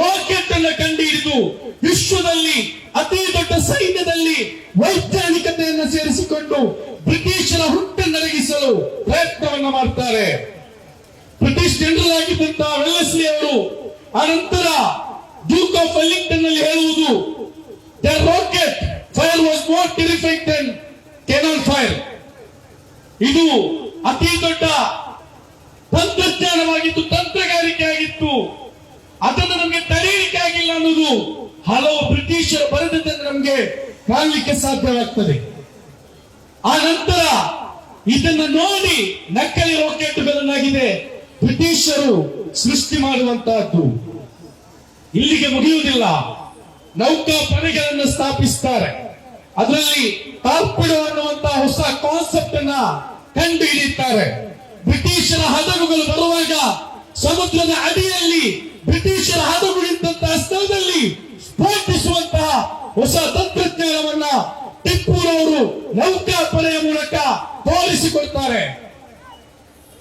Rocket ಅನ್ನು ಕಂಡುಹಿಡಿದು ವಿಶ್ವದಲ್ಲಿ ಅತಿ ದೊಡ್ಡ ಸೈನ್ಯದಲ್ಲಿ ವೈಜ್ಞಾನಿಕತೆಯನ್ನು ಸೇರಿಸಿಕೊಂಡು ಬ್ರಿಟಿಷರ ಹುಟ್ಟನ್ನಡಗಿಸಲು ಪ್ರಯತ್ನವನ್ನು ಮಾಡ್ತಾರೆ. ಬ್ರಿಟಿಷ್ ಜನರಲ್ ಆಗಿದ್ದಂತಹ ವೆಲ್ಲಸ್ಲಿ ಅವರು ಅನಂತರ ಡ್ಯೂಕ್ ಆಫ್ ವೆಲ್ಲಿಂಗ್ಟನ್ನಲ್ಲಿ ಹೇಳುವುದು, the rocket fire was more terrific than canal fire. ಇದು ಅತಿ ದೊಡ್ಡ ತಂತ್ರಜ್ಞಾನವಾಗಿತ್ತು ತಂತ್ರಗಾರಿಕೆ ಆಗಿತ್ತು ಅದನ್ನು ನಮಗೆ ತಡೆಯಲಿಕ್ಕೆ ಆಗಿಲ್ಲ ಅನ್ನೋದು ಹಲವು ಬ್ರಿಟಿಷರು ಬರೆದಂತೆ ನಮಗೆ ಕಾಣಲಿಕ್ಕೆ ಸಾಧ್ಯವಾಗ್ತದೆ. ಆ ನಂತರ ಇದನ್ನ ನೋಡಿ ನಕಲಿ ರಾಕೆಟ್ಗಳನ್ನಾಗಿದೆ ಬ್ರಿಟಿಷರು ಸೃಷ್ಟಿ ಮಾಡುವಂತಹದ್ದು. ಇಲ್ಲಿಗೆ ಮುಗಿಯುವುದಿಲ್ಲ. ನೌಕಾ ಪಡೆಗಳನ್ನು ಸ್ಥಾಪಿಸ್ತಾರೆ. ಅದರಲ್ಲಿ ಟಾರ್ಪಿಡೋ ಅನ್ನುವಂತಹ ಹೊಸ ಕಾನ್ಸೆಪ್ಟ್ ಅನ್ನ ಕಂಡು ಬ್ರಿಟಿಷರ ಹದಗುಗಳು ಬರುವಾಗ ಸಮುದ್ರದ ಅಡಿಯಲ್ಲಿ ಬ್ರಿಟಿಷರ ಹಡಗು ನಿಂತಹ ಸ್ಥಳದಲ್ಲಿ ಸ್ಫೋಟಿಸುವಂತಹ ಹೊಸ ತಂತ್ರಜ್ಞಾನವನ್ನ ಟಿಪ್ಪುರವರು ನೌಕಾಪಡೆಯ ಮೂಲಕ ತೋರಿಸಿಕೊಡ್ತಾರೆ.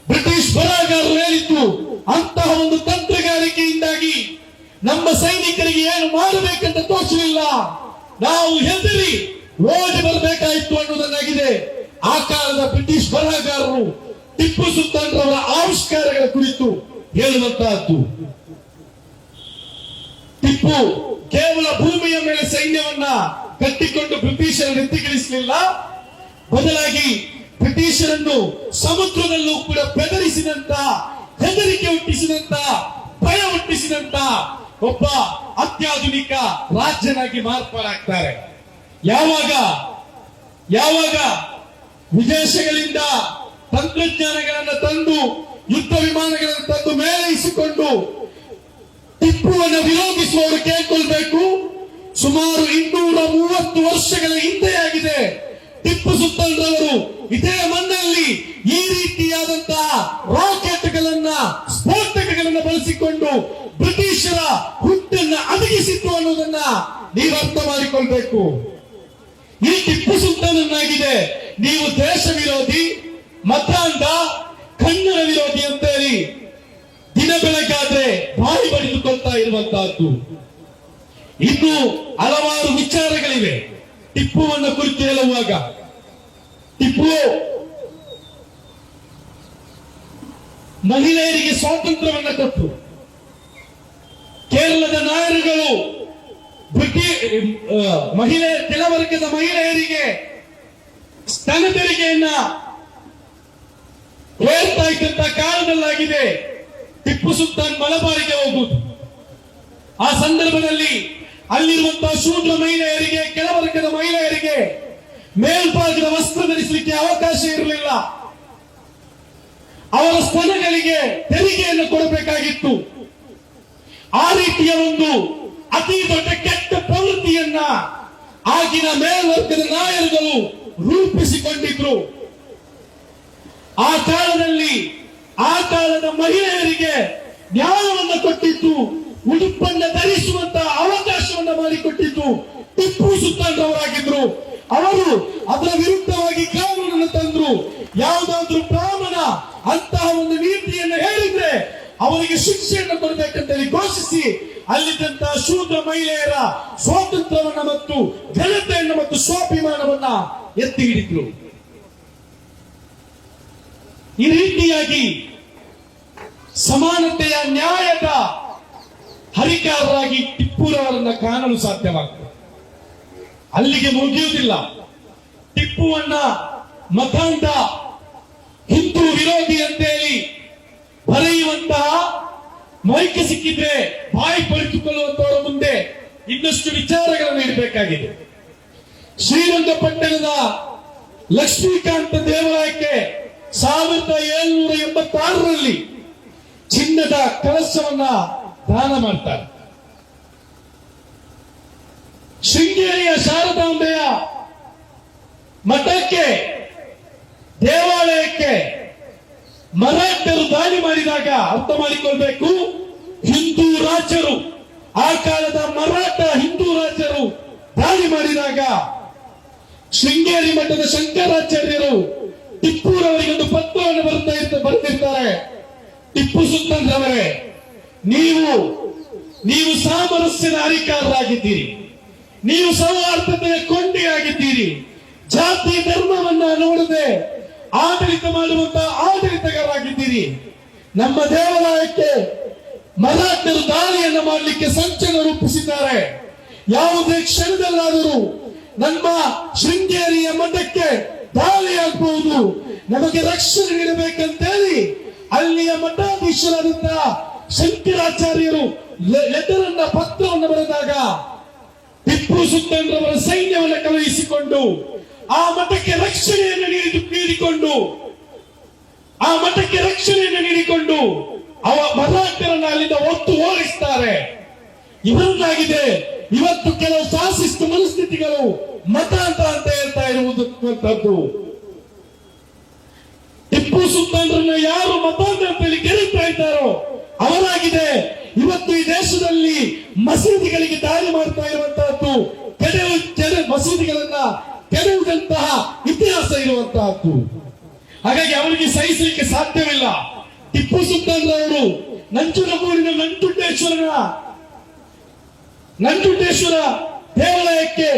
ಬ್ರಿಟಿಷ್ ಬರಹಗಾರರು ಹೇಳಿದ್ದು, ಅಂತಹ ಒಂದು ತಂತ್ರಗಾರಿಕೆಯಿಂದಾಗಿ ನಮ್ಮ ಸೈನಿಕರಿಗೆ ಏನು ಮಾಡಬೇಕಂತ ತೋರಿಸಲಿಲ್ಲ ನಾವು ಹೆದರಿ ಓಡಿ ಬರಬೇಕಾಯಿತು ಅನ್ನೋದನ್ನಾಗಿದೆ ಆ ಕಾಲದ ಬ್ರಿಟಿಷ್ ಬರಹಗಾರರು ಟಿಪ್ಪು ಸುಲ್ತಾನ್ ಆವಿಷ್ಕಾರಗಳ ಕುರಿತು ಹೇಳುವಂತಹದ್ದು. ಟಿಪ್ಪು ಕೇವಲ ಭೂಮಿಯ ಮೇಲೆ ಸೈನ್ಯವನ್ನ ಕಟ್ಟಿಕೊಂಡು ಬ್ರಿಟಿಷರ ನೆತ್ತಿಗಿಳಿಸಲಿಲ್ಲ. ಬದಲಾಗಿ ಬ್ರಿಟಿಷರನ್ನು ಸಮುದ್ರದಲ್ಲೂ ಕೂಡ ಬೆದರಿಸಿದಂತ ಹೆದರಿಕೆ ಹುಟ್ಟಿಸಿದಂತ ಭಯ ಹುಟ್ಟಿಸಿದಂತ ಒಬ್ಬ ಅತ್ಯಾಧುನಿಕ ರಾಜ್ಯನಾಗಿ ಮಾರ್ಪಾಡಾಗ್ತಾರೆ. ಯಾವಾಗ? ಯಾವಾಗ? ವಿದೇಶಗಳಿಂದ ತಂತ್ರಜ್ಞಾನಗಳನ್ನು ತಂದು ಯುದ್ಧ ವಿಮಾನಗಳನ್ನು ತಂದು ಮೇಳೈಸಿಕೊಂಡು ಟಿಪ್ಪುವನ್ನು ವಿರೋಧಿಸುವವರು ಕೇಳ್ಕೊಳ್ಬೇಕು. ಸುಮಾರು ಇನ್ನೂರ ಮೂವತ್ತು ವರ್ಷಗಳ ಹಿಂದೆ ಆಗಿದೆ ಟಿಪ್ಪು ಸುಲ್ತಾನ್ ರವರು ಇದೇ ಮಣ್ಣಲ್ಲಿ ಈ ರೀತಿಯಾದಂತಹ ರಾಕೆಟ್ಗಳನ್ನ, ಸ್ಫೋಟಕಗಳನ್ನ ಬಳಸಿಕೊಂಡು ಬ್ರಿಟಿಷರ ಹುಟ್ಟನ್ನ ಅಡಗಿಸಿತ್ತು ಅನ್ನೋದನ್ನ ನೀವು ಅರ್ಥ ಮಾಡಿಕೊಳ್ಬೇಕು. ಈ ಟಿಪ್ಪು ಸುಲ್ತಾನನ್ನಾಗಿದೆ. ನೀವು ದೇಶ ವಿರೋಧಿ, ಮತಾಂಧ, ಕನ್ನಡ ವಿರೋಧಿ ಅಂತೇಳಿ ದಿನ ಬೆಳಗಾದ್ರೆ ಬಾಯಿ ಬಡಿದುಕೊಳ್ತಾ ಇರುವಂತಹದ್ದು ಇನ್ನು ಹಲವಾರು ವಿಚಾರಗಳಿವೆ. ಟಿಪ್ಪುವನ್ನು ಕುರಿತು ಹೇಳುವಾಗ. ಟಿಪ್ಪು ಮಹಿಳೆಯರಿಗೆ ಸ್ವಾತಂತ್ರ್ಯವನ್ನು ಕೊಟ್ಟು ಕೇರಳದ ನಾಯರುಗಳು ಬ್ರಿಟಿಷ್ ಮಹಿಳೆ ಕೆಲವರ್ಗದ ಮಹಿಳೆಯರಿಗೆ ಸ್ತನ ತೆರಿಗೆಯನ್ನ ಹೇಳ್ತಾ ಇದ್ದಂತ ಕಾಲದಲ್ಲಾಗಿದೆ. ಟಿಪ್ಪು ಸುಲ್ತಾನ್ ಮಲಬಾರಿಗೆ ಹೋಗುವುದು. ಆ ಸಂದರ್ಭದಲ್ಲಿ ಅಲ್ಲಿರುವಂತಹ ಶೂದ್ರ ಮಹಿಳೆಯರಿಗೆ, ಕೆಳವರ್ಗದ ಮಹಿಳೆಯರಿಗೆ ಮೇಲ್ಭಾಗದ ವಸ್ತ್ರ ಧರಿಸಲಿಕ್ಕೆ ಅವಕಾಶ ಇರಲಿಲ್ಲ. ಅವರ ಸ್ತನಗಳಿಗೆ ತೆರಿಗೆಯನ್ನು ಕೊಡಬೇಕಾಗಿತ್ತು. ಆ ರೀತಿಯ ಒಂದು ಅತಿ ದೊಡ್ಡ ಕೆಟ್ಟ ಪ್ರವೃತ್ತಿಯನ್ನ ಆಗಿನ ಮೇಲ್ವರ್ಗದ ನಾಯರುಗಳು ರೂಪಿಸಿಕೊಂಡಿದ್ರು. ಆ ಕಾಲದಲ್ಲಿ ಆ ಕಾಲದ ಮಹಿಳೆಯರಿಗೆ ನ್ಯಾಯವನ್ನು ಕೊಟ್ಟಿದ್ದು, ಉಡುಪನ್ನ ಧರಿಸುವಂತಹ ಅವಕಾಶವನ್ನು ಮಾಡಿಕೊಟ್ಟಿದ್ದು ಟಿಪ್ಪು ಸುಲ್ತಾನ್ ರವರಾಗಿದ್ರು. ಅವರು ಅದರ ವಿರುದ್ಧವಾಗಿ ಕಾನೂನನ್ನು ತಂದ್ರು. ಯಾವುದಾದ್ರು ಬ್ರಾಹ್ಮಣ ಅಂತಹ ಒಂದು ನೀತಿಯನ್ನು ಹೇಳಿದ್ರೆ ಅವರಿಗೆ ಶಿಕ್ಷೆಯನ್ನು ಕೊಡಬೇಕಂತೇಳಿ ಘೋಷಿಸಿ ಅಲ್ಲಿದ್ದಂತಹ ಶೂದ್ರ ಮಹಿಳೆಯರ ಸ್ವಾತಂತ್ರ್ಯವನ್ನ ಮತ್ತು ಘನತೆಯನ್ನು ಮತ್ತು ಸ್ವಾಭಿಮಾನವನ್ನ ಎತ್ತಿ ಹಿಡಿದ್ರು. ಈ ರೀತಿಯಾಗಿ ಸಮಾನತೆಯ ನ್ಯಾಯದ ಹರಿಕಾರರಾಗಿ ಟಿಪ್ಪುರವರನ್ನ ಕಾಣಲು ಸಾಧ್ಯವಾಗ್ತದೆ. ಅಲ್ಲಿಗೆ ಮುಗಿಯುವುದಿಲ್ಲ. ಟಿಪ್ಪುವನ್ನ ಮತಾಂಧ, ಹಿಂದೂ ವಿರೋಧಿ ಅಂತೇಳಿ ಬರೆಯುವಂತಹ ಮೈಕೆ ಸಿಕ್ಕಿದ್ರೆ ಬಾಯಿ ಪಡೆದುಕೊಳ್ಳುವಂತವರ ಮುಂದೆ ಇನ್ನಷ್ಟು ವಿಚಾರಗಳನ್ನು ಇಡಬೇಕಾಗಿದೆ ಶ್ರೀರಂಗಪಟ್ಟಣದ ಲಕ್ಷ್ಮೀಕಾಂತ ದೇವಾಲಯಕ್ಕೆ ಸಾವಿರದ ಏಳ್ನೂರ ಎಂಬತ್ತಾರರಲ್ಲಿ ಚಿನ್ನದ ಕಲಸವನ್ನ ದಾನ ಮಾಡ್ತಾರೆ. ಶೃಂಗೇರಿಯ ಶಾರದಾಂಬೆಯ ಮಠಕ್ಕೆ, ದೇವಾಲಯಕ್ಕೆ ಮರಾಠರು ದಾಳಿ ಮಾಡಿದಾಗ ಅರ್ಥ ಮಾಡಿಕೊಳ್ಬೇಕು. ಹಿಂದೂ ರಾಜರು, ಆ ಕಾಲದ ಮರಾಠ ಹಿಂದೂ ರಾಜರು ದಾಳಿ ಮಾಡಿದಾಗ ಶೃಂಗೇರಿ ಮಠದ ಶಂಕರಾಚಾರ್ಯರು ಟಿಪ್ಪುರವರಿಗೆ ಒಂದು ಪತ್ರವನ್ನು ಬರ್ತಾ ಇರ್ತ ಬರೆದಿರ್ತಾರೆ ಟಿಪ್ಪು ಸುಲ್ತಾನ್ ಅವರೇ ನೀವು ನೀವು ಸಾಮರಸ್ಯದ ಅರಿಕಾರರಾಗಿದ್ದೀರಿ ನೀವು ಸೌಹಾರ್ದತೆಯ ಕೊಂಡಿಯಾಗಿದ್ದೀರಿ. ಜಾತಿ ಧರ್ಮವನ್ನ ನೋಡದೆ ಆಡಳಿತ ಮಾಡುವಂತಹ ಆಡಳಿತಗಾರರಾಗಿದ್ದೀರಿ. ನಮ್ಮ ದೇವಾಲಯಕ್ಕೆ ಮರಾಠರು ದಾಳಿಯನ್ನು ಮಾಡಲಿಕ್ಕೆ ಸಂಚನ ರೂಪಿಸಿದ್ದಾರೆ. ಯಾವುದೇ ಕ್ಷಣದಲ್ಲಾದರೂ ನಮ್ಮ ಶೃಂಗೇರಿಯ ಮಠಕ್ಕೆ ದಾಳಿಯಾಗಬಹುದು ನಮಗೆ ರಕ್ಷಣೆ ನೀಡಬೇಕಂತೇಳಿ ಅಲ್ಲಿಯ ಮಠಾಧೀಶರಾದಂತಹ ಶಂಕರಾಚಾರ್ಯರು ಲೆಟರ್ ಅನ್ನ ಪತ್ರವನ್ನು ಬರೆದಾಗ ಟಿಪ್ಪು ಸುಲ್ತಾನ್ರವರ ಸೈನ್ಯವನ್ನು ಕಳುಹಿಸಿಕೊಂಡು ಆ ಮಠಕ್ಕೆ ರಕ್ಷಣೆಯನ್ನು ನೀಡಿ ನೀಡಿಕೊಂಡು, ಆ ಮಠಕ್ಕೆ ರಕ್ಷಣೆಯನ್ನು ನೀಡಿಕೊಂಡು ಅವ ಮರಾಠರನ್ನ ಅಲ್ಲಿಂದ ಒತ್ತು ಓಡಿಸ್ತಾರೆ ಇವರನ್ನಾಗಿದೆ. ಇವತ್ತು ಕೆಲವು ಫಾಸಿಸ್ಟ್ ಮನಸ್ಥಿತಿಗಳು ಮತಾಂತರ ಅಂತ ಹೇಳ್ತಾ ಇರುವುದು. ಟಿಪ್ಪು ಸುಲ್ತಾನ್ ಯಾರು ಮತಾಂತರ ಅಂತ ಹೇಳಿ ಕರೀತಾ ಇದ್ದಾರೋ, ಅವರಾಗಿದೆ. ಇವತ್ತು ಈ ದೇಶದಲ್ಲಿ ಮಸೀದಿಗಳಿಗೆ ದಾಳಿ ಮಾಡ್ತಾ ಇರುವಂತಹದ್ದು ಕೆಡವು ಕೆಡ ಮಸೀದಿಗಳನ್ನ ಕೆಡವುದಂತಹ ಇತಿಹಾಸ ಇರುವಂತಹದ್ದು. ಹಾಗಾಗಿ ಅವರಿಗೆ ಸಹಿಸಲಿಕ್ಕೆ ಸಾಧ್ಯವಿಲ್ಲ. ಟಿಪ್ಪು ಸುಲ್ತಾನರವರು ನಂಜನಗೂಡಿನ ನಂಜುಂಡೇಶ್ವರನ, ನಂಜುಂಡೇಶ್ವರ ದೇವಾಲಯಕ್ಕೆ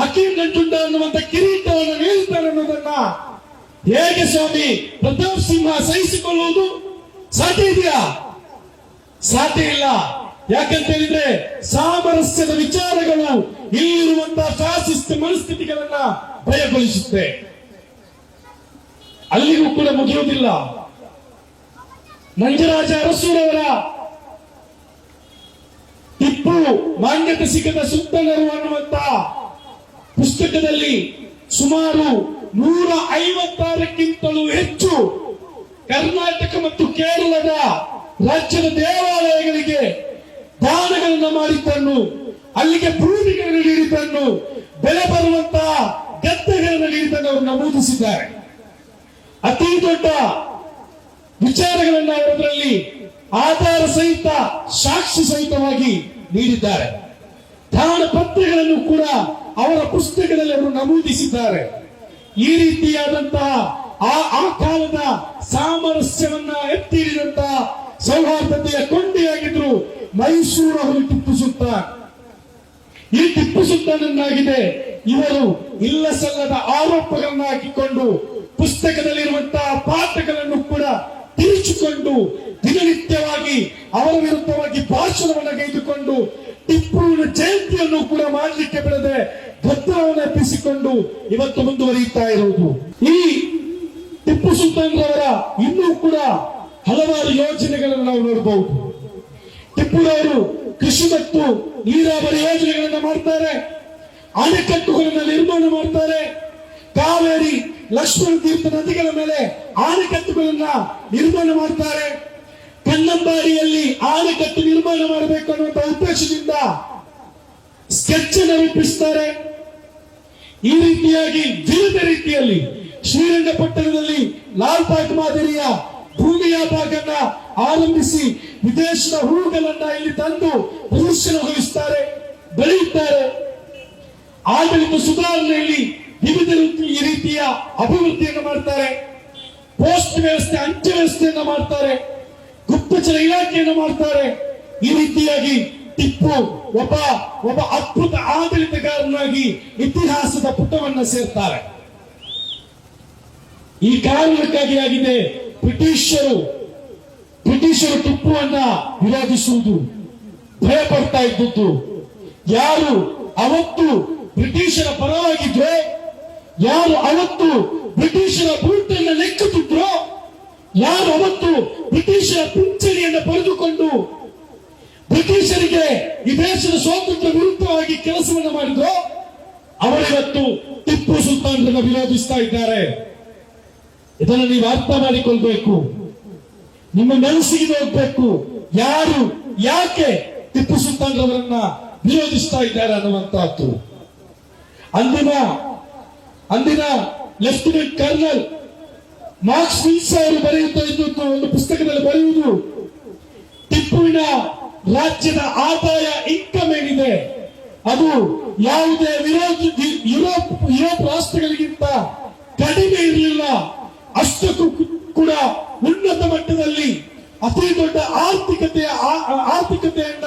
ಹಕೀಂ ನಂಜುಂಡ ಅನ್ನುವಂತ ಕಿರೀಟವನ್ನು ನೀಡುತ್ತಾರೆ ಅನ್ನೋದನ್ನ ಹೇಗೆ ಸ್ವಾಮಿ ಪ್ರತಾಪ್ ಸಿಂಹ ಸಹಿಸಿಕೊಳ್ಳುವುದು ಸಾಧ್ಯ ಇದೆಯಾ? ಸಾಧ್ಯ ಇಲ್ಲ. ಯಾಕಂತ ಹೇಳಿದ್ರೆ ಸಾಮರಸ್ಯದ ವಿಚಾರಗಳು ಇಲ್ಲಿರುವಂತಹ ಫ್ಯಾಸಿಸ್ಟ್ ಮನಸ್ಥಿತಿಗಳನ್ನ ಭಯಗೊಳಿಸುತ್ತೆ. ಅಲ್ಲಿಗೂ ಕೂಡ ಮುಗಿಯುವುದಿಲ್ಲ. ನಂಜರಾಜ ಅರಸೂರವರ ಟಿಪ್ಪು ಮಾನ್ಯತೆ ಸಿಗದ ಸುತ್ತಲರು ಅನ್ನುವಂತ ಪುಸ್ತಕದಲ್ಲಿ ಸುಮಾರು ನೂರ ಐವತ್ತಾರಕ್ಕಿಂತಲೂ ಹೆಚ್ಚು ಕರ್ನಾಟಕ ಮತ್ತು ಕೇರಳದ ರಾಜ್ಯದ ದೇವಾಲಯಗಳಿಗೆ ದಾನಗಳನ್ನು ಮಾಡಿದ್ದನ್ನು, ಅಲ್ಲಿಗೆ ಭೂಮಿಗಳನ್ನು ನೀಡಿದ್ದನ್ನು ಬೆಲೆ ಬರುವಂತಹ ಗದ್ದೆಗಳನ್ನು ನೀಡಿದ್ದನ್ನು ಅವರು ನಮೂದಿಸಿದ್ದಾರೆ. ಅತಿ ದೊಡ್ಡ ವಿಚಾರಗಳನ್ನು ಅವರದರಲ್ಲಿ ಆಧಾರ ಸಹಿತ, ಸಾಕ್ಷಿ ಸಹಿತವಾಗಿ ನೀಡಿದ್ದಾರೆ. ದಾನ ಪತ್ರಗಳನ್ನು ಕೂಡ ಅವರ ಪುಸ್ತಕದಲ್ಲಿ ಅವರು ನಮೂದಿಸಿದ್ದಾರೆ. ಈ ರೀತಿಯಾದಂತಹ ಆ ಆ ಕಾಲದ ಸಾಮರಸ್ಯವನ್ನ ಎತ್ತಿ ಹಿಡಿದಂತಹ ಸೌಹಾರ್ದತೆಯ ಕೊಂಡಿಯಾಗಿದ್ರು ಮೈಸೂರು ಅವರು ಟಿಪ್ಪು ಸುಲ್ತಾನ್ ಈ ಟಿಪ್ಪು ಸುಲ್ತಾನನ್ನಾಗಿದೆ ಇವರು ಇಲ್ಲ ಸಲ್ಲದ ಆರೋಪಗಳನ್ನ ಹಾಕಿಕೊಂಡು ಪುಸ್ತಕದಲ್ಲಿರುವಂತಹ ಪಾಠಗಳನ್ನು ಕೂಡ ತಿರುಚಿಕೊಂಡು ದಿನನಿತ್ಯವಾಗಿ ಅವರ ವಿರುದ್ಧವಾಗಿ ಭಾಷಣವನ್ನು ಗೈದುಕೊಂಡು ಟಿಪ್ಪುವಿನ ಜಯಂತಿಯನ್ನು ಕೂಡ ಮಾಡಲಿಕ್ಕೆ ಬಿಡದೆ ಭದ್ರವನ್ನು ಅರ್ಪಿಸಿಕೊಂಡು ಇವತ್ತು ಮುಂದುವರಿಯುತ್ತಾ ಇರುವುದು. ಈ ಟಿಪ್ಪು ಸುಲ್ತಾನ್ ರವರ ಇನ್ನೂ ಕೂಡ ಹಲವಾರು ಯೋಜನೆಗಳನ್ನು ನಾವು ನೋಡಬಹುದು ಟಿಪ್ಪುರವರು ಕೃಷಿ ಮತ್ತು ನೀರಾವರಿ ಯೋಜನೆಗಳನ್ನು ಮಾಡ್ತಾರೆ. ಅಣೆಕಟ್ಟುಗಳನ್ನು ನಿರ್ಮಾಣ ಮಾಡ್ತಾರೆ. ಕಾವೇರಿ ಲಕ್ಷ್ಮಣ ತೀರ್ಥ ನದಿಗಳ ಮೇಲೆ ಅಣೆಕಟ್ಟುಗಳನ್ನ ನಿರ್ಮಾಣ ಮಾಡ್ತಾರೆ. ಕನ್ನಂಬಾಡಿಯಲ್ಲಿ ಆಣೆಕಟ್ಟು ನಿರ್ಮಾಣ ಮಾಡಬೇಕು ಅನ್ನುವಂತ ಉದ್ದೇಶದಿಂದ ಸ್ಕೆಚ್ ಅನ್ನು ರೂಪಿಸ್ತಾರೆ. ಈ ರೀತಿಯಾಗಿ ವಿವಿಧ ರೀತಿಯಲ್ಲಿ ಶ್ರೀರಂಗಪಟ್ಟಣದಲ್ಲಿ ಲಾಲ್ ಪಾಕ್ ಮಾದರಿಯ ಭೂಮಿಯ ಭಾಗನ್ನ ಆರಂಭಿಸಿ ವಿದೇಶದ ಹೂಗಳನ್ನ ಇಲ್ಲಿ ತಂದು ಪ್ರದರ್ಶನಗೊಳಿಸುತ್ತಾರೆ ಬೆಳೆಯುತ್ತಾರೆ. ಆಡಳಿತ ಸುಧಾರಣೆಯಲ್ಲಿ ವಿವಿಧ ರೀತಿ ಈ ರೀತಿಯ ಅಭಿವೃದ್ಧಿಯನ್ನು ಮಾಡ್ತಾರೆ. ಪೋಸ್ಟ್ ವ್ಯವಸ್ಥೆ, ಅಂಚೆ ವ್ಯವಸ್ಥೆಯನ್ನು ಮಾಡ್ತಾರೆ. ಗುಪ್ತಚರ ಇಲಾಖೆಯನ್ನು ಮಾಡ್ತಾರೆ. ಈ ರೀತಿಯಾಗಿ ಟಿಪ್ಪು ಒಬ್ಬ ಒಬ್ಬ ಅದ್ಭುತ ಆಡಳಿತಗಾರನಾಗಿ ಇತಿಹಾಸದ ಪುಟವನ್ನ ಸೇರ್ತಾರೆ. ಈ ಕಾರಣಕ್ಕಾಗಿ ಆಗಿದೆ ಬ್ರಿಟಿಷರು ಬ್ರಿಟಿಷರು ಟಿಪ್ಪುವನ್ನ ವಿರೋಧಿಸುವುದು, ಭಯ ಪಡ್ತಾ ಇದ್ದದ್ದು. ಯಾರು ಅವತ್ತು ಬ್ರಿಟಿಷರ ಪರವಾಗಿದ್ರೆ, ಯಾರು ಅವತ್ತು ಬ್ರಿಟಿಷರ ಗುರುತನ್ನ ಲೆಕ್ಕುತ್ತಿದ್ರೋ ಯಾರು ಅವತ್ತು ಬ್ರಿಟಿಷರ ಪಿಂಚಣಿಯನ್ನು ಪಡೆದುಕೊಂಡು ಬ್ರಿಟಿಷರಿಗೆ ಈ ದೇಶದ ಸ್ವಾತಂತ್ರ್ಯ ವಿರುದ್ಧವಾಗಿ ಕೆಲಸವನ್ನು ಮಾಡಿದ್ರು ಅವರಿವತ್ತು ಟಿಪ್ಪು ಸುಲ್ತಾನರನ್ನ ವಿರೋಧಿಸ್ತಾ ಇದ್ದಾರೆ. ಇದನ್ನು ನೀವು ಅರ್ಥ ಮಾಡಿಕೊಳ್ಬೇಕು. ನಿಮ್ಮ ಮನಸ್ಸಿಗೆ ಹೋಗ್ಬೇಕು. ಯಾರು, ಯಾಕೆ ಟಿಪ್ಪು ಸುಲ್ತಾನ್ ಅವರನ್ನ ವಿರೋಧಿಸ್ತಾ ಇದ್ದಾರೆ ಅನ್ನುವಂತಹದ್ದು ಅಂದಿನ ಅಂದಿನ ಲೆಫ್ಟಿನೆಂಟ್ ಕರ್ನಲ್ ಮಾರ್ಕ್ಸ್ ವಿಲ್ಸ್ ಅವರು ಬರೆಯುತ್ತಾ ಇದ್ದದ್ದು ಒಂದು ಪುಸ್ತಕದಲ್ಲಿ ಬರೆಯುವುದು. ಟಿಪ್ಪುವಿನ ರಾಜ್ಯದ ಆದಾಯ ಇನ್ಕಮ್ ಏನಿದೆ? ಅದು ಯಾವುದೇ ವಿರೋಧ ಯುರೋಪ್ ಯುರೋಪ್ ರಾಷ್ಟ್ರಗಳಿಗಿಂತ ಕಡಿಮೆ ಇರಲಿಲ್ಲ. ಅಷ್ಟಕ್ಕೂ ಕೂಡ ಉನ್ನತ ಮಟ್ಟದಲ್ಲಿ ಅತಿ ದೊಡ್ಡ ಆರ್ಥಿಕತೆಯ ಆರ್ಥಿಕತೆಯನ್ನ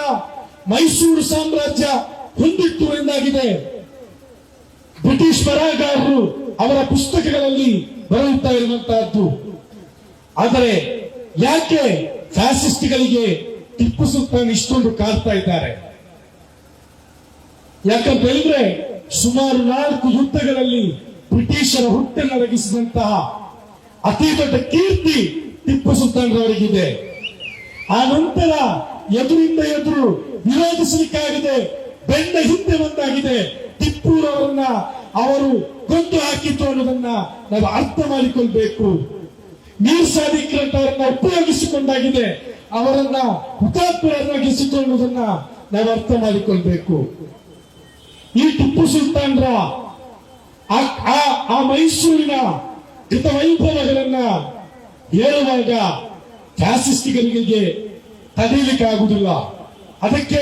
ಮೈಸೂರು ಸಾಮ್ರಾಜ್ಯ ಹೊಂದಿತ್ತು ಎಂದಾಗಿದೆ. ಬ್ರಿಟಿಷ್ ಬರಹಗಾರರು ಅವರ ಪುಸ್ತಕಗಳಲ್ಲಿ ಬರೆಯುತ್ತಾ ಇರುವಂತಹದ್ದು. ಆದರೆ ಯಾಕೆ ಫ್ಯಾಸಿಸ್ಟ್ಗಳಿಗೆ ಟಿಪ್ಪು ಸುಲ್ತಾನ್ ಇಷ್ಟೊಂದು ಕಾಡ್ತಾ ಇದ್ದಾರೆ? ಯಾಕಂತ ಹೇಳಿದ್ರೆ ಸುಮಾರು ನಾಲ್ಕು ಯುದ್ಧಗಳಲ್ಲಿ ಬ್ರಿಟಿಷರ ಹುಟ್ಟನ್ನರಗಿಸಿದಂತಹ ಅತಿ ದೊಡ್ಡ ಕೀರ್ತಿ ಟಿಪ್ಪು ಸುಲ್ತಾನ್ ಅವರಿಗಿದೆ ಆ ನಂತರ ಎದುರಿಂದ ಎದುರು ವಿರೋಧಿಸಲಿಕ್ಕಾಗದೆ ಬೆಂಡ ಹಿಂದೆ ತಿಪ್ಪೂರ್ ಟಿಪ್ಪುರವರನ್ನ ಅವರು ಕೊಂದು ಹಾಕಿತ್ತು ಅನ್ನೋದನ್ನ ನಾವು ಅರ್ಥ ಮಾಡಿಕೊಳ್ಬೇಕು. ನೀರು ಸಾದಿಕ್ ಅವರನ್ನ ಉಪಯೋಗಿಸಿಕೊಂಡಾಗಿದೆ. ಅವರನ್ನ ಹುತಾತ್ಮರನ್ನಾಗಿಸಿಕೊಳ್ಳುವುದನ್ನ ನಾವು ಅರ್ಥ ಮಾಡಿಕೊಳ್ಬೇಕು. ಈ ಟಿಪ್ಪು ಸುಲ್ತಾನ್ರ ಆ- ಮೈಸೂರಿನ ಕೃತ ವೈಭವಗಳನ್ನ ಹೇಳುವಾಗ ಫ್ಯಾಸಿಸ್ಟಿಗರಿಗೆ ತಡೆಯಲಿಕ್ಕಾಗುವುದಿಲ್ಲ ಅದಕ್ಕೆ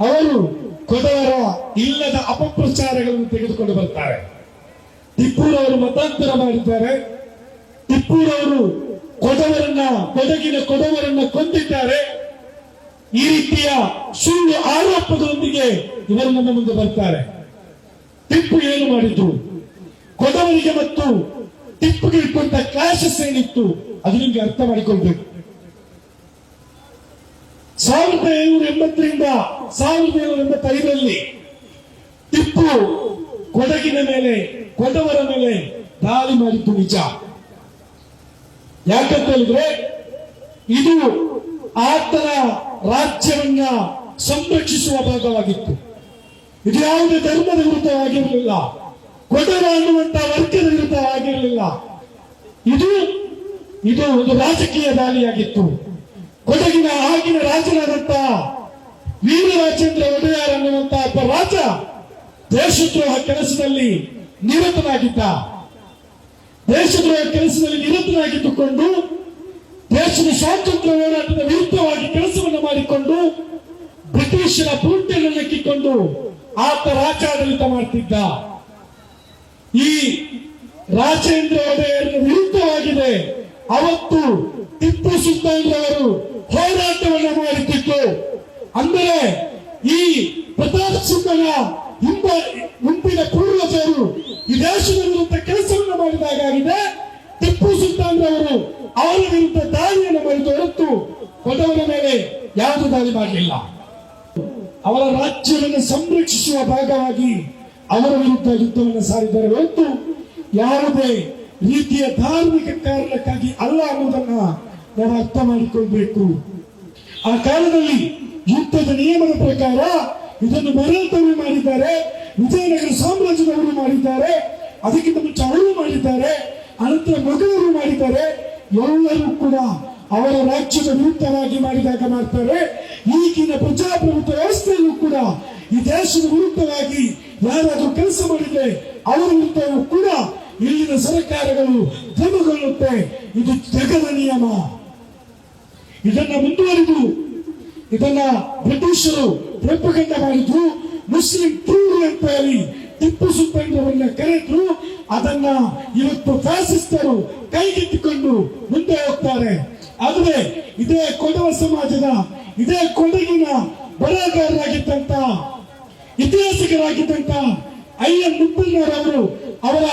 ಅವರು ಕೊಡವರ ಇಲ್ಲದ ಅಪಪ್ರಚಾರಗಳನ್ನು ತೆಗೆದುಕೊಂಡು ಬರ್ತಾರೆ. ಟಿಪ್ಪುರವರು ಮತಾಂತರ ಮಾಡಿದ್ದಾರೆ. ಟಿಪ್ಪುರವರು ಕೊಡವರನ್ನ, ಕೊಡಗಿನ ಕೊಡವರನ್ನ ಕೊಂದಿದ್ದಾರೆ. ಈ ರೀತಿಯ ಸುಳ್ಳು ಆರೋಪದೊಂದಿಗೆ ಇವರು ನಮ್ಮ ಮುಂದೆ ಬರ್ತಾರೆ. ಟಿಪ್ಪು ಏನು ಮಾಡಿದ್ರು ಕೊಡವರಿಗೆ ಮತ್ತು ಟಿಪ್ಪುಗೆ ಇಟ್ಟಂತ ಕ್ಲಾಶಸ್ ಏನಿತ್ತು? ಅದು ನಿಮ್ಗೆ ಅರ್ಥ ಮಾಡಿಕೊಳ್ಬೇಕು. ಸಾವಿರದ ಏಳ್ನೂರ ಎಂಬತ್ತರಿಂದ ಸಾವಿರದ ಏಳ್ನೂರ ಎಂಬತ್ತೈದರಲ್ಲಿ ಟಿಪ್ಪು ಕೊಡಗಿನ ಮೇಲೆ ಕೊಡವರ ಮೇಲೆ ದಾಳಿ ಮಾಡಿದ್ದು ನಿಜ. ಯಾಕಂತ ಹೇಳಿದ್ರೆ ಇದು ಆತನ ರಾಜ್ಯವನ್ನ ಸಂರಕ್ಷಿಸುವ ಭಾಗವಾಗಿತ್ತು. ಇದು ಯಾವುದೇ ಧರ್ಮದ ವಿರುದ್ಧವಾಗಿರಲಿಲ್ಲ ಕೊಡವ ಅನ್ನುವಂತಹ ವರ್ಗದ ವಿರುದ್ಧವಾಗಿರಲಿಲ್ಲ ಇದು ಇದು ಒಂದು ರಾಜಕೀಯ ದಾಳಿಯಾಗಿತ್ತು. ಕೊಡಗಿನ ಆಗಿನ ರಾಜನಾದಂತ ವೀರರಾಜೇಂದ್ರ ಒಡೆಯರ್ ಅನ್ನುವಂತಹ ಒಬ್ಬ ರಾಜ ದೇಶದ್ರೋಹ ಕೆಲಸದಲ್ಲಿ ನಿರತನಾಗಿದ್ದ, ದೇಶದ್ರೋಹ ಕೆಲಸದಲ್ಲಿ ನಿರತನಾಗಿದ್ದುಕೊಂಡು, ದೇಶದ ಸ್ವಾತಂತ್ರ್ಯ ಹೋರಾಟದ ವಿರುದ್ಧವಾಗಿ ಕೆಲಸವನ್ನು ಮಾಡಿಕೊಂಡು, ಬ್ರಿಟಿಷರ ಪೂರ್ತಿಯನ್ನು ನೆಕ್ಕಿಕೊಂಡು ಆತ ರಾಜಾಡಳಿತ ಮಾಡ್ತಿದ್ದ. ಈ ರಾಜೇಂದ್ರ ಒಡೆಯರ ವಿರುದ್ಧವಾಗಿದೆ. ಅವತ್ತು ಟಿಪ್ಪು ಸುಲ್ತಾನ್ ಅವರು ಹೋರಾಟವನ್ನು ಮಾಡುತ್ತಿತ್ತು. ಅಂದರೆ ಈ ಪ್ರತಾಪ್ ಸಿಂಹನ ಹಿಂಬ ಮುಂಪಿನ ಪೂರ್ವಜರು ಈ ದೇಶದ ವಿರುದ್ಧ ಕೆಲಸವನ್ನು ಮಾಡಿದಾಗಿದೆ ಟಿಪ್ಪು ಸುಲ್ತಾನ್ ರವರು ಅವರ ವಿರುದ್ಧ ದಾಳಿಯನ್ನು ಮಾಡಿದ ಹೊರತು ಕೊಡವರ ಮೇಲೆ ಯಾವುದು ದಾಳಿ ಮಾಡಲಿಲ್ಲ. ಅವರ ರಾಜ್ಯವನ್ನು ಸಂರಕ್ಷಿಸುವ ಭಾಗವಾಗಿ ಅವರ ವಿರುದ್ಧ ಯುದ್ಧವನ್ನು ಸಾರಿದ್ದಾರೆ ಹೊರತು ಯಾವುದೇ ರೀತಿಯ ಧಾರ್ಮಿಕ ಕಾರಣಕ್ಕಾಗಿ ಅಲ್ಲ ಅನ್ನೋದನ್ನ ನಾವು ಅರ್ಥ ಮಾಡಿಕೊಳ್ಬೇಕು. ಆ ಕಾಲದಲ್ಲಿ ಯುದ್ಧದ ನಿಯಮದ ಪ್ರಕಾರ ಇದನ್ನು ಮರಳತವರು ಮಾಡಿದ್ದಾರೆ, ವಿಜಯನಗರ ಸಾಮ್ರಾಜ್ಯದವರು ಮಾಡಿದ್ದಾರೆ, ಅದಕ್ಕಿಂತ ಮುಂಚೆ ಅವರು ಮಾಡಿದ್ದಾರೆ, ಅನಂತರ ಮಗಳವರು ಮಾಡಿದ್ದಾರೆ, ಎಲ್ಲರೂ ಕೂಡ ಅವರ ರಾಜ್ಯದ ವಿರುದ್ಧವಾಗಿ ಮಾಡಿದಾಗ ಮಾಡ್ತಾರೆ. ಈಗಿನ ಪ್ರಜಾಪ್ರಭುತ್ವ ವ್ಯವಸ್ಥೆಯಲ್ಲೂ ಕೂಡ ಈ ದೇಶದ ವಿರುದ್ಧವಾಗಿ ಯಾರಾದರೂ ಕೆಲಸ ಮಾಡಿದ್ರೆ ಅವರ ವಿರುದ್ಧವೂ ಕೂಡ ಇಲ್ಲಿನ ಸರ್ಕಾರಗಳು ಕ್ರಮಗೊಳ್ಳುತ್ತೆ ಇದು ಜಗದ ನಿಯಮ. ಇದನ್ನ ಮುಂದುವರಿದು ಇದನ್ನ ಬ್ರಿಟಿಷರು ಪ್ರಪಗಂಡ ಮಾಡಿದ್ರು ಮುಸ್ಲಿಂ ಟೂರ್ ಅಂತ ಹೇಳಿ ಟಿಪ್ಪು ಸುಲ್ತಾನ್ ಕರೆದ್ರು. ಅದನ್ನ ಇವತ್ತು ಫ್ಯಾಸಿಸ್ಟರು ಕೈಗೆತ್ತಿಕೊಂಡು ಮುಂದೆ ಹೋಗ್ತಾರೆ. ಆದ್ರೆ ಇದೇ ಕೊಡವ ಸಮಾಜದ, ಇದೇ ಕೊಡಗಿನ ಬರಹಗಾರರಾಗಿದ್ದಂತ, ಇತಿಹಾಸಕರಾಗಿದ್ದಂತ ಐ ಎಂ ಅವರು ಅವರ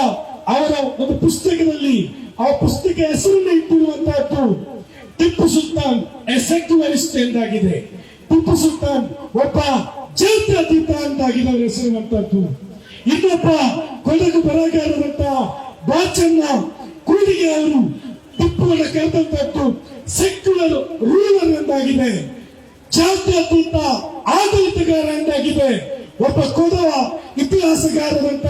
ಅವರ ಒಂದು ಪುಸ್ತಕದಲ್ಲಿ ಆ ಪುಸ್ತಕ ಹೆಸರನ್ನು ಇಟ್ಟಿರುವಂತಹದ್ದು. ಟಿಪ್ಪು ಸುಲ್ತಾನ್ ಎ ಸೆಕ್ಯುಲರಿಸ್ಟ್ ಎಂದಾಗಿದೆ ಟಿಪ್ಪು ಸುಲ್ತಾನ್ ಒಬ್ಬ ಜಾತ್ಯತೀತ ಅಂತಾಗಿದೆ ಅವರ ಹೆಸರಿನಂತದ್ದು ಇನ್ನೊಬ್ಬ ಕೊಡಗು ಬರಗಾರರಂತ ಬಾಚನ್ನ ಕೂಡಿಗೆ ಅವರು ಟಿಪ್ಪುವನ್ನು ಕರೆದಂತದ್ದು ಸೆಕ್ಯುಲರ್ ರೂಲರ್ ಎಂದಾಗಿದೆ ಜಾತ್ಯತೀತ ಆಡಳಿತಗಾರ ಎಂದಾಗಿದೆ ಒಬ್ಬ ಕೊಡವ ಇತಿಹಾಸಗಾರರಂತ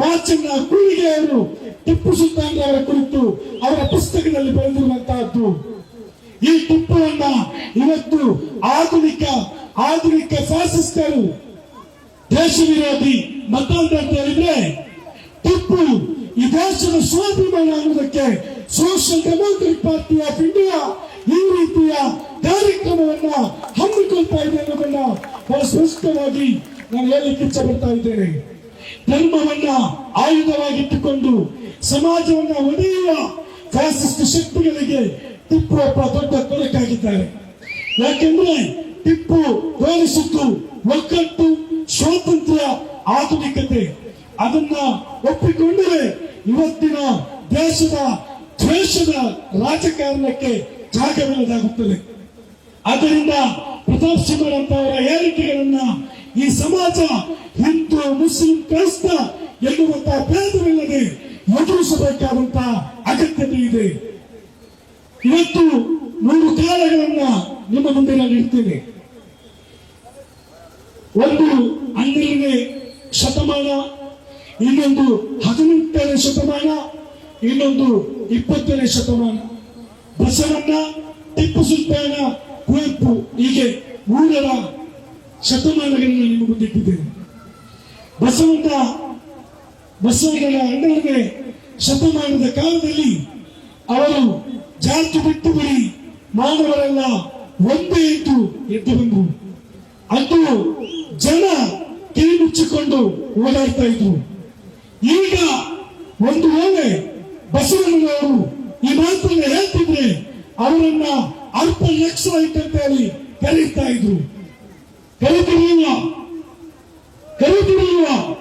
ಬಾಚಣ್ಣ ಕೂಡಿಗೆ ಅವರು ಟಿಪ್ಪು ಸುಲ್ತಾನ್ ಅವರ ಕುರಿತು ಅವರ ಪುಸ್ತಕದಲ್ಲಿ ಬರೆದಿರುವಂತಹದ್ದು ಈ ತುಪ್ಪವನ್ನ ಇವತ್ತು ಆಧುನಿಕ ಆಧುನಿಕ ಫ್ಯಾಸಿಸ್ಟರು ದೇಶ ವಿರೋಧಿ ಮತ್ತೊಂದು ಅಂತ ಹೇಳಿದ್ರೆ ಟಿಪ್ಪು ಈ ದೇಶದ ಸ್ವಾಭಿಮಾನ ಅನ್ನೋದಕ್ಕೆ social democratic party of India ಈ ರೀತಿಯ ಕಾರ್ಯಕ್ರಮವನ್ನ ಹಮ್ಮಿಕೊಳ್ತಾ ಇದೆ ಅನ್ನೋದನ್ನ ಬಹಳ ಸ್ಪಷ್ಟವಾಗಿ ನಾನು ಹೇಳಲಿಕ್ಕೆ ಇಚ್ಛೆ ಪಡ್ತಾ ಇದ್ದೇನೆ. ಧರ್ಮವನ್ನ ಆಯುಧವಾಗಿಟ್ಟುಕೊಂಡು ಸಮಾಜವನ್ನ ಒಡೆಯುವ ಫ್ಯಾಸಿಸ್ಟ್ ಶಕ್ತಿಗಳಿಗೆ ಟಿಪ್ಪು ದೊಡ್ಡ ಕೊಡಕ್ಕಾಗಿದ್ದಾರೆ ಯಾಕೆಂದ್ರೆ ಟಿಪ್ಪು ತೋರಿಸಿದ್ದು ಒಗ್ಗಟ್ಟು ಸ್ವಾತಂತ್ರ್ಯ, ಆಧುನಿಕತೆ. ಅದನ್ನ ಒಪ್ಪಿಕೊಂಡರೆ ಇವತ್ತಿನ ದೇಶದ ದ್ವೇಷದ ರಾಜಕಾರಣಕ್ಕೆ ಜಾಗವಿಲ್ಲದಾಗುತ್ತದೆ ಆದ್ದರಿಂದ ಪ್ರತಾಪ್ ಸಿಂಹರಂತವರ ಹೇಳಿಕೆಗಳನ್ನ ಈ ಸಮಾಜ ಹಿಂದೂ, ಮುಸ್ಲಿಂ, ಕ್ರೈಸ್ತ ಎನ್ನುವಂತಹ ಭೇದವಿಲ್ಲದೆ ಎದುರಿಸಬೇಕಾದಂತಹ ಅಗತ್ಯತೆ ಇದೆ. ಇವತ್ತು ಮೂರು ಕಾಲಗಳನ್ನ ನಿಮ್ಮ ಮುಂದೆ ನಾನು ಇಡ್ತೇನೆ. ಒಂದು ಹನ್ನೆರಡನೇ ಶತಮಾನ, ಇನ್ನೊಂದು ಹದಿನೆಂಟನೇ ಶತಮಾನ, ಇನ್ನೊಂದು ಇಪ್ಪತ್ತನೇ ಶತಮಾನ. ಬಸವಣ್ಣ ಟಿಪ್ಪು ಸುಲ್ತಾನ ಕುವೆಂಪು ಹೀಗೆ ಮೂರರ ಶತಮಾನಗಳನ್ನು ನಿಮ್ಮ ಮುಂದೆ ಇಟ್ಟಿದ್ದೇನೆ. ಬಸವಣ್ಣ, ಬಸವಣ್ಣನ ಹನ್ನೆರಡನೇ ಶತಮಾನದ ಕಾಲದಲ್ಲಿ ಅವರು ಜಾತಿ ಬಿಟ್ಟು ಬಿಡಿ. ಮಾನವರೆಲ್ಲ ಒಂದೇ ಇದ್ದು ಎದ್ದು ಬಂದರು. ಅಂದು ಜನ ಕಿವಿ ಮುಚ್ಚಿಕೊಂಡು ಓಡಾಡ್ತಾ ಇದ್ರು. ಈಗ ಒಂದು ವೇಳೆ ಬಸವಣ್ಣನವರು ಈ ಮಾತನ್ನ ಹೇಳ್ತಿದ್ರೆ ಅವರನ್ನ ಅಲ್ಪ ನಕ್ಸಲೈಟ್ ಅಂತ ಹೇಳಿ ಕರೀತಾ ಇದ್ರು. ಕರೀತಿರ್ಲಿಲ್ಲ. ಕರೀತಿರ್ಲಿಲ್ಲ.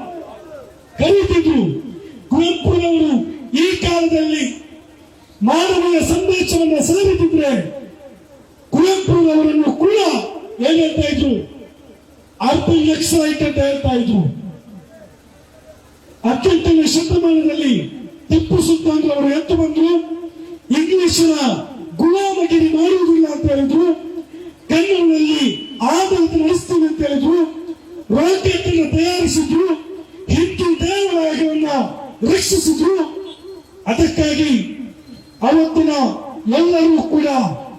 ಕರೀತಿದ್ರು. ಕುವೆಂಪುರವರು ಈ ಕಾಲದಲ್ಲಿ ಮಾನವೀಯ ಸಂದೇಶವನ್ನು ಸಾರಿತಿದ್ರೆ ಕುವೆಂಪುರವರನ್ನು ಕೂಡ ಏನ್ ಹೇಳ್ತಾ ಇದ್ರು ಅರ್ಥ ಎಕ್ಸೈಟ್ ಅಂತ ಹೇಳ್ತಾ ಇದ್ರು. ಅತ್ಯುತ್ತಮ ಶತಮಾನದಲ್ಲಿ ಟಿಪ್ಪು ಸುಲ್ತಾನ್ ಅವರು ಎತ್ತು ಬಂದ್ರು. ಇಂಗ್ಲಿಷಿನ ಗುಲಾಮಗಿರಿ ಮಾಡುವುದಿಲ್ಲ ಅಂತ ಹೇಳಿದ್ರು. ಕನ್ನಡದಲ್ಲಿ ಆಡಳಿತ ನಡೆಸ್ತೀವಿ ಅಂತ ಹೇಳಿದ್ರು. ರಾಕೆಟ್ ಅವತ್ತಿನ ಎಲ್ಲರೂ ಕೂಡ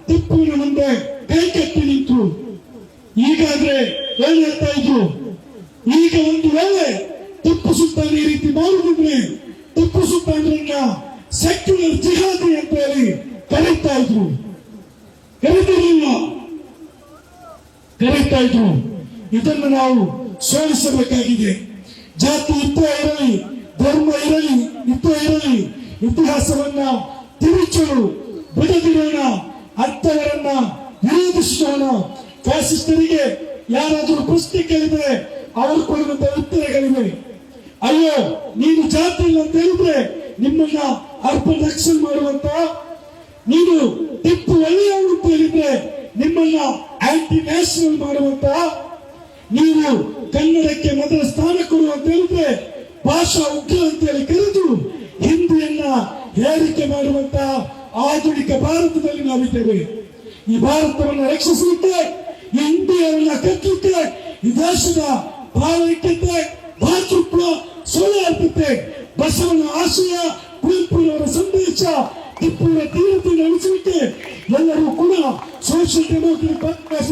ಟಿಪ್ಪುವಿನ ಮುಂದೆ ಕೈಕಟ್ಟಿ ನಿಂತರು ಈಗಾದ್ರೆ ಏನ್ ಹೇಳ್ತಾ ಇದ್ರು? ಈಗ ಒಂದು ವೇಳೆ ಟಿಪ್ಪು ಸುಲ್ತಾನ್ ಈ ರೀತಿ ಮಾಡುದಿದ್ರೆ ಟಿಪ್ಪು ಸುಲ್ತಾನ್ರನ್ನ ಸೆಕ್ಯುಲರ್ ಜಿಹಾದಿ ಅಂತ ಹೇಳಿ ಕರೀತಾ ಇದ್ರು. ಕರೀತಿರ್ಲಿಲ್ಲ ಕರೀತಾ ಇದ್ರು. ಇದನ್ನು ನಾವು ಸೋಲಿಸಬೇಕಾಗಿದೆ. ಜಾತಿ ಇತ್ತೇ ಇರಲಿ, ಧರ್ಮ ಇರಲಿ ಇತ್ತೇ ಇರಲಿ, ಇತಿಹಾಸವನ್ನ ತಿರುಚಲು ಬದುಕಿರೋಣ ಅರ್ಥವರನ್ನ ವಿರೋಧಿಸೋಣ ಫ್ಯಾಸಿಸ್ಟರಿಗೆ ಯಾರಾದರೂ ಪ್ರಶ್ನೆ ಕೇಳಿದ್ರೆ ಅವರು ಕೊಡುವಂತ ಉತ್ತರಗಳಿವೆ. ಅಯ್ಯೋ, ನೀನು ಜಾತಿ ಇಲ್ಲ ಅಂತ ಹೇಳಿದ್ರೆ ನಿಮ್ಮನ್ನ ಅರ್ಪ ರಕ್ಷಣೆ ಮಾಡುವಂತ, ನೀನು ಟಿಪ್ಪು ಒಳ್ಳೆಯ ಅಂತ ಹೇಳಿದ್ರೆ ನಿಮ್ಮನ್ನ ಆಂಟಿ ನ್ಯಾಷನಲ್ ಮಾಡುವಂತ, ನೀವು ಕನ್ನಡಕ್ಕೆ ಮೊದಲ ಸ್ಥಾನ ಕೊಡುವಂತ ಹೇಳಿದ್ರೆ ಭಾಷಾ ಉಗ್ರ ಅಂತ ಹೇಳಿ ಕರೆದು ಹಿಂದಿಯನ್ನ ಹೇರಿಕೆ ಮಾಡುವಂತ ಆಧುನಿಕ ಭಾರತದಲ್ಲಿ ನಾವಿದ್ದೇವೆ ಈ ಭಾರತವನ್ನು ರಕ್ಷಿಸಲಿಕ್ಕೆ ಈ ಇಂಡಿಯಾವನ್ನು ಕಟ್ಟಲಿಕ್ಕೆ, ಈ ದೇಶದ ಭಾವೈಕ್ಯತೆ ಭಾತೃತ್ವ ಅರ್ಪಿತೆ ಬಸವನ ಆಶಯ, ಕುವೆಂಪುರವರ ಸಂದೇಶ ಟಿಪ್ಪುವಿನ ತೀವ್ರತೆ ನಡೆಸಲಿಕ್ಕೆ ಎಲ್ಲರೂ ಕೂಡ ಸೋಷಿಯಲ್ ಡೆಮೋಕ್ರೆಟಿಕ್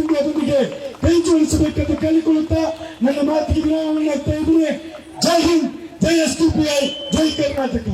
ಇಂಡಿಯಾದೊಂದಿಗೆ ಕೈ ಜೋಡಿಸಬೇಕೆಂದು ಕೇಳಿಕೊಳ್ಳುತ್ತಾ ನನ್ನ ಮಾತಿಗೆ ಆಗ್ತಾ ಇದ್ದೇನೆ. ಜೈ ಹಿಂದ್, ಜೈ ಎಸ್ ಪಿ ಐ, ಜೈ ಕರ್ನಾಟಕ.